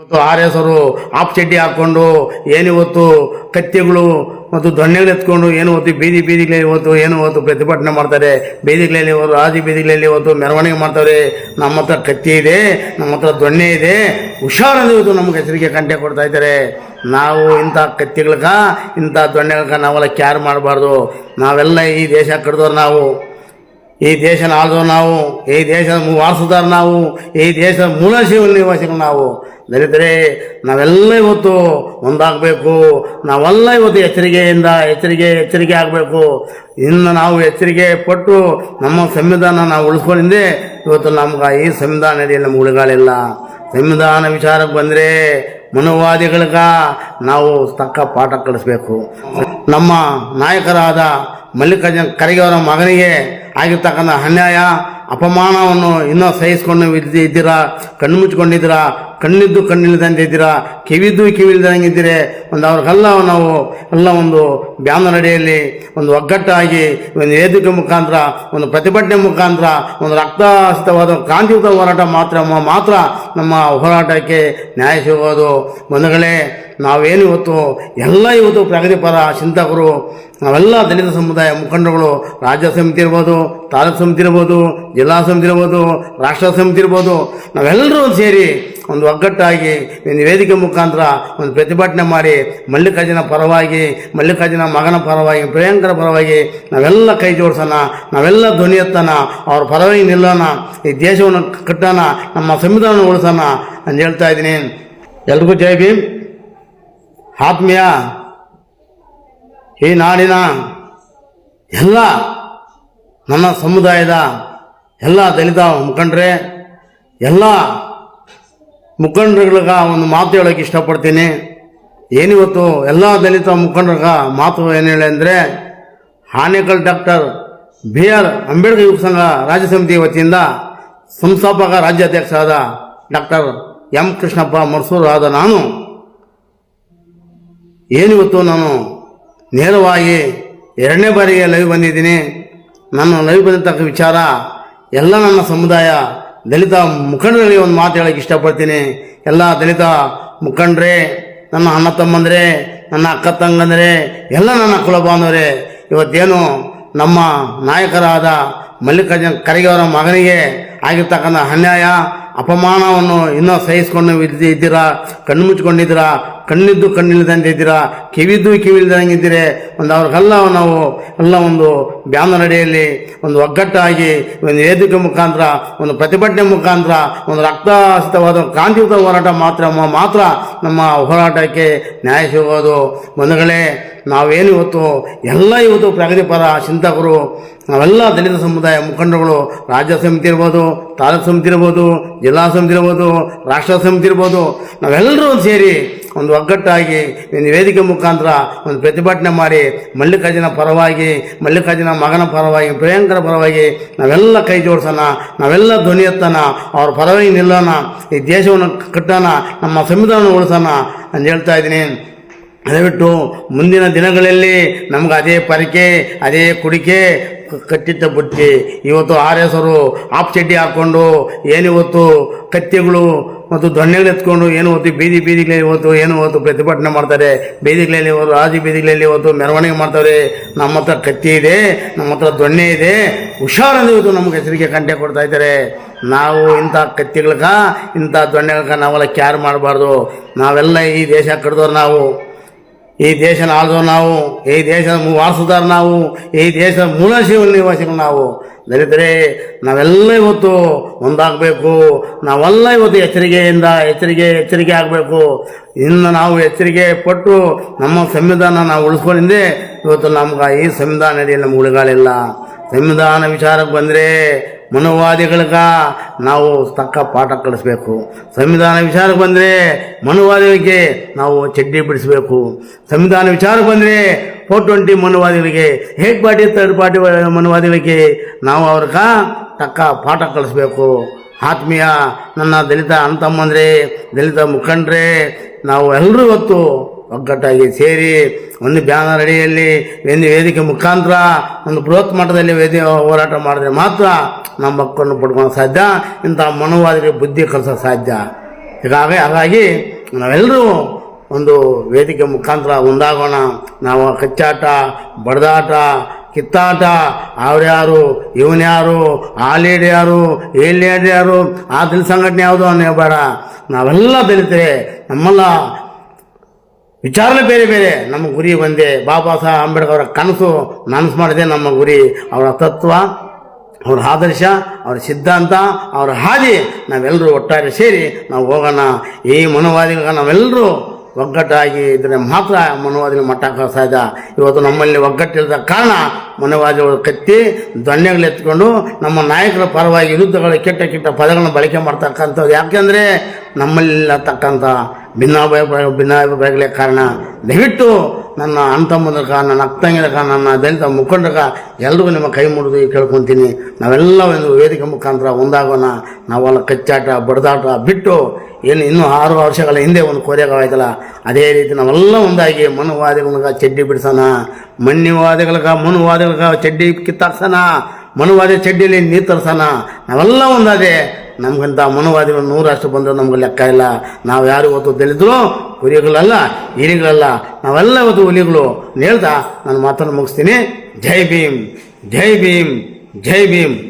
ಇವತ್ತು R S ಅವರು app ಚಡ್ಡಿ ಹಾಕ್ಕೊಂಡು ಏನಿವತ್ತು ಕತ್ತಿಗಳು ಮತ್ತು ದೊಣ್ಣೆಗಳು ಎತ್ಕೊಂಡು ಏನು ಹೊತ್ತು ಬೀದಿ ಬೀದಿಗಳಲ್ಲಿ ಇವತ್ತು ಏನು ಹೊತ್ತು ಪ್ರತಿಭಟನೆ ಮಾಡ್ತಾರೆ, ಬೀದಿಗಳಲ್ಲಿ ಅವರು ರಾಜಿ ಬೀದಿಗಳಲ್ಲಿ ಇವತ್ತು ಮೆರವಣಿಗೆ ಮಾಡ್ತಾರೆ, ನಮ್ಮ ಹತ್ರ ಕತ್ತಿ ಇದೆ, ನಮ್ಮ ಹತ್ರ ದೊಣ್ಣೆ ಇದೆ ಹುಷಾರಲ್ಲಿ ಇವತ್ತು ನಮ್ಗೆ ಹೆಸರಿಗೆ ಕಂಟೆ ಕೊಡ್ತಾ ಇದ್ದಾರೆ. ನಾವು ಇಂಥ ಕತ್ತಿಗಳ್ಗ ಇಂಥ ದೊಣ್ಣೆಗಳ್ಗ ನಾವೆಲ್ಲ ಕ್ಯಾರ್ ಮಾಡಬಾರ್ದು. ನಾವೆಲ್ಲ ಈ ದೇಶ ಕಡ್ದವ್ರು ನಾವು. ಈ ದೇಶ ಆಳ್ದೋ ನಾವು, ಈ ದೇಶದ ವಾರಸುದಾರ ನಾವು, ಈ ದೇಶದ ಮೂಲ ಶಿವ ನಿವಾಸಿಗಳು ನಾವು. ದರಿದ್ರೆ, ನಾವೆಲ್ಲ ಇವತ್ತು ಒಂದಾಗಬೇಕು. ನಾವೆಲ್ಲ ಇವತ್ತು ಎಚ್ಚರಿಕೆಯಿಂದ ಎಚ್ಚರಿಕೆ ಎಚ್ಚರಿಕೆ ಆಗಬೇಕು. ಇನ್ನು ನಾವು ಎಚ್ಚರಿಕೆ ಪಟ್ಟು ನಮ್ಮ ಸಂವಿಧಾನ ನಾವು ಉಳಿಸ್ಕೊಂಡಿದ್ದೆ, ಇವತ್ತು ನಮ್ಗೆ ಈ ಸಂವಿಧಾನ ಅಡಿಯಲ್ಲಿ ನಮ್ಗೆ ಉಳಿಗಾಲಿಲ್ಲ ಸಂವಿಧಾನ ವಿಚಾರಕ್ಕೆ ಬಂದರೆ ಮನುವಾದಿಗಳಿಗ ನಾವು ತಕ್ಕ ಪಾಠ ಕಲಿಸ್ಬೇಕು. ನಮ್ಮ ನಾಯಕರಾದ ಮಲ್ಲಿಕಾರ್ಜುನ ಖರ್ಗೆ ಅವರ ಮಗನಿಗೆ ಆಗಿರ್ತಕ್ಕಂಥ ಅನ್ಯಾಯ, ಅಪಮಾನವನ್ನು ಇನ್ನೂ ಸಹಿಸ್ಕೊಂಡು ಇದ್ದಿ- ಇದ್ದೀರಾ? ಕಣ್ಣು ಮುಚ್ಕೊಂಡಿದ್ದೀರಾ? ಕಣ್ಣಿದ್ದು ಕಣ್ಣಿಲ್ಲದಂತೆ ಇದ್ದೀರಾ? ಕಿವಿದ್ದು ಕಿವಿಲ್ದಂಗೆ ಇದ್ದೀರಿ? ಒಂದು ಅವ್ರಿಗೆಲ್ಲ ನಾವು ಎಲ್ಲ ಒಂದು ಬ್ಯಾನರ್ ಅಡಿಯಲ್ಲಿ ಒಂದು ಒಗ್ಗಟ್ಟಾಗಿ, ಒಂದು ವೇದಿಕೆ ಮುಖಾಂತರ, ಒಂದು ಪ್ರತಿಭಟನೆ ಮುಖಾಂತರ, ಒಂದು ರಕ್ತಸಿತವಾದ ಕ್ರಾಂತಿಯುತ ಹೋರಾಟ ಮಾತ್ರ ಮಾತ್ರ ನಮ್ಮ ಹೋರಾಟಕ್ಕೆ ನ್ಯಾಯ ಸಿಗೋದು. ಬಂಧುಗಳೇ ನಾವೇನು ಇವತ್ತು ಎಲ್ಲ ಇವತ್ತು ಪ್ರಗತಿಪರ ಚಿಂತಕರು, ನಾವೆಲ್ಲ ದಲಿತ ಸಮುದಾಯ ಮುಖಂಡರುಗಳು, ರಾಜ್ಯ ಸಮಿತಿ ಇರ್ಬೋದು, ತಾಲೂಕು ಸಮಿತಿ ಇರ್ಬೋದು, ಜಿಲ್ಲಾ ಸಮಿತಿ ಇರ್ಬೋದು, ರಾಷ್ಟ್ರ ಸಮಿತಿ ಇರ್ಬೋದು, ನಾವೆಲ್ಲರೂ ಸೇರಿ ಒಂದು ಒಗ್ಗಟ್ಟಾಗಿ ಒಂದು ವೇದಿಕೆ ಮುಖಾಂತರ ಒಂದು ಪ್ರತಿಭಟನೆ ಮಾಡಿ, ಮಲ್ಲಿಕಾರ್ಜುನ ಪರವಾಗಿ, ಮಲ್ಲಿಕಾರ್ಜುನ ಮಗನ ಪರವಾಗಿ, ಪ್ರಿಯಾಂಕರ ಪರವಾಗಿ ನಾವೆಲ್ಲ ಕೈ ಜೋಡಿಸೋಣ, ನಾವೆಲ್ಲ ಧ್ವನಿ ಎತ್ತೋಣ, ಅವ್ರ ಪರವಾಗಿ ನಿಲ್ಲೋಣ, ಈ ದೇಶವನ್ನು ಕಟ್ಟೋಣ, ನಮ್ಮ ಸಂವಿಧಾನ ಉಳಿಸೋಣ ಅಂತ ಹೇಳ್ತಾ ಇದ್ದೀನಿ. ಎಲ್ರಿಗೂ ಜೈ ಭೀಮ್. ಆತ್ಮೀಯ ಈ ನಾಡಿನ ಎಲ್ಲ ನನ್ನ ಸಮುದಾಯದ ಎಲ್ಲ ದಲಿತ ಮುಖಂಡರೇ, ಎಲ್ಲ ಮುಖಂಡರುಗಳಿಗೆ ಒಂದು ಮಾತು ಹೇಳೋಕ್ಕೆ ಇಷ್ಟಪಡ್ತೀನಿ. ಏನಿವತ್ತು ಎಲ್ಲ ದಲಿತ ಮುಖಂಡರಿಗ ಮಾತು ಏನು ಹೇಳಿ ಅಂದರೆ Anekal doctor B R Ambedkar ಯುವ ಸಂಘ ರಾಜ್ಯ ಸಮಿತಿ ವತಿಯಿಂದ ಸಂಸ್ಥಾಪಕ ರಾಜ್ಯಾಧ್ಯಕ್ಷರಾದ ಡಾಕ್ಟರ್ ಎಂ ಕೃಷ್ಣಪ್ಪ ಮರ್ಸೂರಾದ ನಾನು ಏನಿವತ್ತು ನಾನು ನೇರವಾಗಿ ಎರಡನೇ ಬಾರಿಗೆ ಲೈವ್ ಬಂದಿದ್ದೀನಿ. ನಾನು ಲೈವ್ ಬಂದಿರ್ತಕ್ಕ ವಿಚಾರ ಎಲ್ಲ ನನ್ನ ಸಮುದಾಯ ದಲಿತ ಮುಖಂಡರಲ್ಲಿ ಒಂದು ಮಾತು ಹೇಳಕ್ಕೆ ಇಷ್ಟಪಡ್ತೀನಿ. ಎಲ್ಲ ದಲಿತ ಮುಖಂಡರೇ, ನನ್ನ ಅಣ್ಣ ತಮ್ಮಂದರೆ, ನನ್ನ ಅಕ್ಕ ತಂಗಂದರೆ, ಎಲ್ಲ ನನ್ನ ಕುಲ ಬಾಂಧವರೇ, ಇವತ್ತೇನು ನಮ್ಮ ನಾಯಕರಾದ ಮಲ್ಲಿಕಾರ್ಜುನ ಖರ್ಗೆ ಮಗನಿಗೆ ಆಗಿರ್ತಕ್ಕಂಥ ಅನ್ಯಾಯ, ಅಪಮಾನವನ್ನು ಇನ್ನೂ ಸಹಿಸಿಕೊಂಡು ಇದ್ದಿ- ಇದ್ದೀರಾ, ಕಣ್ಣು ಮುಚ್ಕೊಂಡಿದ್ದೀರಾ ಕಣ್ಣಿದ್ದು ಕಣ್ಣಿಲ್ಲದಂತೆ ಇದ್ದೀರಾ, ಕಿವಿದ್ದು ಕಿವಿಲ್ದಂಗೆ ಇದ್ದೀರಿ, ಒಂದು ಅವ್ರಿಗೆಲ್ಲ ನಾವು ಎಲ್ಲ ಒಂದು ಬ್ಯಾನರ್ ಅಡಿಯಲ್ಲಿ ಒಂದು ಒಗ್ಗಟ್ಟಾಗಿ, ಒಂದು ವೇದಿಕೆ ಮುಖಾಂತರ, ಒಂದು ಪ್ರತಿಭಟನೆ ಮುಖಾಂತರ, ಒಂದು ರಕ್ತಸಿತವಾದ ಕಾಂತಿಯುತ ಹೋರಾಟ ಮಾತ್ರ ಮಾತ್ರ ನಮ್ಮ ಹೋರಾಟಕ್ಕೆ ನ್ಯಾಯ ಸಿಗೋದು. ಬಂಧುಗಳೇ, ನಾವೇನು ಇವತ್ತು, ಎಲ್ಲ ಇವತ್ತು ಪ್ರಗತಿಪರ ಚಿಂತಕರು, ನಾವೆಲ್ಲ ದಲಿತ ಸಮುದಾಯ ಮುಖಂಡರುಗಳು, ರಾಜ್ಯ ಸಮಿತಿ ಇರ್ಬೋದು, ತಾಲೂಕು ಸಮಿತಿ ಇರ್ಬೋದು, ಜಿಲ್ಲಾ ಸಮಿತಿ ಇರ್ಬೋದು, ರಾಷ್ಟ್ರ ಸಮಿತಿ ಇರ್ಬೋದು, ನಾವೆಲ್ಲರೂ ಸೇರಿ ಒಂದು ಒಗ್ಗಟ್ಟಾಗಿ ವೇದಿಕೆ ಮುಖಾಂತರ ಒಂದು ಪ್ರತಿಭಟನೆ ಮಾಡಿ ಮಲ್ಲಿಕಾರ್ಜುನ ಪರವಾಗಿ, ಮಲ್ಲಿಕಾರ್ಜುನ ಮಗನ ಪರವಾಗಿ, ಪ್ರಿಯಾಂಕರ ಪರವಾಗಿ ನಾವೆಲ್ಲ ಕೈ ಜೋಡಿಸೋಣ, ನಾವೆಲ್ಲ ಧ್ವನಿ ಎತ್ತೋಣ, ಅವ್ರ ಪರವಾಗಿ ನಿಲ್ಲೋಣ, ಈ ದೇಶವನ್ನು ಕಟ್ಟೋಣ, ನಮ್ಮ ಸಂವಿಧಾನ ಉಳಿಸೋಣ ಅಂತ ಹೇಳ್ತಾ ಇದ್ದೀನಿ. ದಯವಿಟ್ಟು ಮುಂದಿನ ದಿನಗಳಲ್ಲಿ ನಮ್ಗೆ ಅದೇ ಪರಿಕೆ, ಅದೇ ಕುಡಿಕೆ ಕಟ್ಟಿದ್ದ ಬುಟ್ಟಿ. ಇವತ್ತು ಆರ್ ಎಸ್ ಅವರು ಆಫ್ ಚಡ್ಡಿ ಹಾಕ್ಕೊಂಡು ಏನಿವತ್ತು ಕತ್ತಿಗಳು ಮತ್ತು ದೊಣ್ಣೆಗಳು ಎತ್ಕೊಂಡು ಏನು ಹೊತ್ತು, ಬೀದಿ ಬೀದಿಗಳಲ್ಲಿ ಇವತ್ತು ಏನು ಹೊತ್ತು ಪ್ರತಿಭಟನೆ ಮಾಡ್ತಾರೆ, ಬೀದಿಗಳಲ್ಲಿ ಓದು ರಾಜಿ ಬೀದಿಗಳಲ್ಲಿ ಇವತ್ತು ಮೆರವಣಿಗೆ ಮಾಡ್ತಾರೆ. ನಮ್ಮ ಹತ್ರ ಕತ್ತಿ ಇದೆ, ನಮ್ಮ ಹತ್ರ ದೊಣ್ಣೆ ಇದೆ. ಹುಷಾರಂದ್ರೆ ಇವತ್ತು ನಮ್ಗೆ ಹೆಸರಿಗೆ ಕಂಟೆ ಕೊಡ್ತಾ ಇದ್ದಾರೆ. ನಾವು ಇಂಥ ಕತ್ತಿಗಳ್ಗ, ಇಂಥ ದೊಣ್ಣೆಗಳ್ಗ ನಾವೆಲ್ಲ ಕ್ಯಾರ್ ಮಾಡಬಾರ್ದು. ನಾವೆಲ್ಲ ಈ ದೇಶ ಕಡ್ದವ್ರು ನಾವು. ಈ ದೇಶನ ಆಳ್ದವ್ರು ನಾವು, ಈ ದೇಶದ ವಾರಸುದಾರ ನಾವು, ಈ ದೇಶದ ಮೂಲ ಶಿವ ನಿವಾಸಿಗಳು ನಾವು, ದಲಿತರೇ, ನಾವೆಲ್ಲ ಇವತ್ತು ಒಂದಾಗಬೇಕು, ನಾವೆಲ್ಲ ಇವತ್ತು ಎಚ್ಚರಿಕೆಯಿಂದ ಎಚ್ಚರಿಕೆ ಎಚ್ಚರಿಕೆ ಆಗಬೇಕು. ಇನ್ನು ನಾವು ಎಚ್ಚರಿಕೆ ಪಟ್ಟು ನಮ್ಮ ಸಂವಿಧಾನ ನಾವು ಉಳಿಸ್ಕೊಂಡಿದ್ದೆ, ಇವತ್ತು ನಮ್ಗೆ ಈ ಸಂವಿಧಾನ ನಮ್ಮ ಉಳಿಗಾಲಿಲ್ಲ. ಸಂವಿಧಾನ ವಿಚಾರಕ್ಕೆ ಬಂದರೆ ಮನುವಾದಿಗಳಿಗ ನಾವು ತಕ್ಕ ಪಾಠ ಕಲಿಸ್ಬೇಕು. ಸಂವಿಧಾನ ವಿಚಾರಕ್ಕೆ ಬಂದರೆ ಮನುವಾದಿಗಳಿಗೆ ನಾವು ಚಡ್ಡಿ ಬಿಡಿಸಬೇಕು. ಸಂವಿಧಾನ ವಿಚಾರಕ್ಕೆ ಬಂದರೆ ಫೋರ್ ಟ್ವೆಂಟಿ ಮನುವಾದಿಗಳಿಗೆ ಹೇಟ್ ಪಾರ್ಟಿ ತರ್ಡ್ ಪಾರ್ಟಿ ಮನುವಾದಿಗಳಿಗೆ ನಾವು ಅವ್ರಿಗೆ ತಕ್ಕ ಪಾಠ ಕಲಿಸ್ಬೇಕು. ಆತ್ಮೀಯ ನನ್ನ ದಲಿತ ಅಣ್ಣ ತಮ್ಮಂದ್ರೆ, ದಲಿತ ಮುಖಂಡ್ರೆ, ನಾವು ಎಲ್ಲರೂ ಇವತ್ತು ಒಗ್ಗಟ್ಟಾಗಿ ಸೇರಿ ಒಂದು ಬ್ಯಾನರ್ ಅಡಿಯಲ್ಲಿ ಒಂದು ವೇದಿಕೆ ಮುಖಾಂತರ ಒಂದು ಬೃಹತ್ ಮಟ್ಟದಲ್ಲಿ ವೇದಿ ಹೋರಾಟ ಮಾಡಿದ್ರೆ ಮಾತ್ರ ನಮ್ಮ ಮಕ್ಕಳನ್ನು ಪಡ್ಕೊಳ್ಳೋಕೆ ಸಾಧ್ಯ. ಇಂಥ ಮನೋವಾದಿಗೆ ಬುದ್ಧಿ ಕಲಿಸೋಕೆ ಸಾಧ್ಯ. ಹೀಗಾಗಿ ಹಾಗಾಗಿ ನಾವೆಲ್ಲರೂ ಒಂದು ವೇದಿಕೆ ಮುಖಾಂತರ ಒಂದಾಗೋಣ ನಾವು ಕಚ್ಚಾಟ, ಬಡದಾಟ, ಕಿತ್ತಾಟ, ಅವ್ರ್ಯಾರು, ಇವನ್ಯಾರು ಆ ಲೇಡಿ ಯಾರು ಈ ಲೀಡ್ ಯಾರು ಆ ದಲಿತ ಸಂಘಟನೆ ಯಾವುದು ಅನ್ನೋ ಬೇಡ. ನಾವೆಲ್ಲ ದಲಿತರೆ. ನಮ್ಮೆಲ್ಲ ವಿಚಾರನೇ ಬೇರೆ ಬೇರೆ. ನಮ್ಮ ಗುರಿ ಒಂದೇ. ಬಾಬಾ ಸಾಹೇಬ್ ಅಂಬೇಡ್ಕರ್ ಅವರ ಕನಸು ನನಸು ಮಾಡಿದೆ ನಮ್ಮ ಗುರಿ. ಅವರ ತತ್ವ, ಅವರ ಆದರ್ಶ, ಅವರ ಸಿದ್ಧಾಂತ, ಅವರ ಹಾದಿ ನಾವೆಲ್ಲರೂ ಒಟ್ಟಾರೆ ಸೇರಿ ನಾವು ಹೋಗೋಣ. ಈ ಮನೋವಾದಿಗಳ ನಾವೆಲ್ಲರೂ ಒಗ್ಗಟ್ಟಾಗಿ ಇದ್ರೆ ಮಾತ್ರ ಮನೋವಾದಿಗಳು ಮಟ್ಟ ಸಾಧ್ಯ ಇವತ್ತು ನಮ್ಮಲ್ಲಿ ಒಗ್ಗಟ್ಟಿಲ್ಲದ ಕಾರಣ ಮನೋವಾದಿಗಳು ಕತ್ತಿ ದೊಣ್ಣೆಗಳು ಎತ್ಕೊಂಡು ನಮ್ಮ ನಾಯಕರ ಪರವಾಗಿ ಯುದ್ಧಗಳ ಕೆಟ್ಟ ಕೆಟ್ಟ ಪದಗಳನ್ನು ಬಳಕೆ ಮಾಡ್ತಕ್ಕಂಥದ್ದು ಯಾಕೆಂದರೆ ನಮ್ಮಲ್ಲಿರತಕ್ಕಂಥ ಭಿನ್ನಾಭಿಪ್ರಾಯ ಭಿನ್ನಾಭಿಪ್ರಾಯಗಳೇ ಕಾರಣ. ದಯವಿಟ್ಟು ನನ್ನ ಅಂತಮ್ಮದಕ ನನ್ನ ಅಕ್ತಂಗಿನಕ ನನ್ನ ದಲಿತ ಮುಖಂಡಕ ಎಲ್ರಿಗೂ ನಿಮ್ಮ ಕೈ ಮುಡಿದು ಕೇಳ್ಕೊತೀನಿ. ನಾವೆಲ್ಲ ಒಂದು ವೇದಿಕೆ ಮುಖಾಂತರ ಒಂದಾಗೋಣ. ನಾವೆಲ್ಲ ಕಚ್ಚಾಟ, ಬಡದಾಟ ಬಿಟ್ಟು ಏನು ಇನ್ನೂ ಆರು ವರ್ಷಗಳ ಹಿಂದೆ ಒಂದು ಕೋರೆಗಾಯ್ತಲ್ಲ ಅದೇ ರೀತಿ ನಾವೆಲ್ಲ ಒಂದಾಗಿ ಮನುವಾದಿಗಳಿಗೆ ಚಡ್ಡಿ ಬಿಡಿಸೋಣ, ಮಣ್ಣಿವಾದಿಗಳಿಗೆ ಮನುವಾದಿಗಳಿಗೆ ಚಡ್ಡಿ ಕಿತ್ತಾಕ್ಸೋಣ ಮನುವಾದಿ ಚಡ್ಡಿಯಲ್ಲಿ ನೀರು ತರ್ಸೋಣ. ನಾವೆಲ್ಲ ಒಂದಾದೆ. ನಮಗಿಂತ ಮನುವಾದಿಗಳು ನೂರಷ್ಟು ಬಂದರೆ ನಮ್ಗೆ ಲೆಕ್ಕ ಇಲ್ಲ. ನಾವು ಯಾರು ಇವತ್ತು ದಲಿದ್ರು ಹುಲಿಗಳಲ್ಲ, ಹಿರಿಗಳಲ್ಲ. ನಾವೆಲ್ಲ ಇವತ್ತು ಹುಲಿಗಳು. ಹೇಳ್ತಾ ನಾನು ಮಾತನ್ನು ಮುಗಿಸ್ತೀನಿ. ಜೈ ಭೀಮ್ ಜೈ ಭೀಮ್ ಜೈ ಭೀಮ್.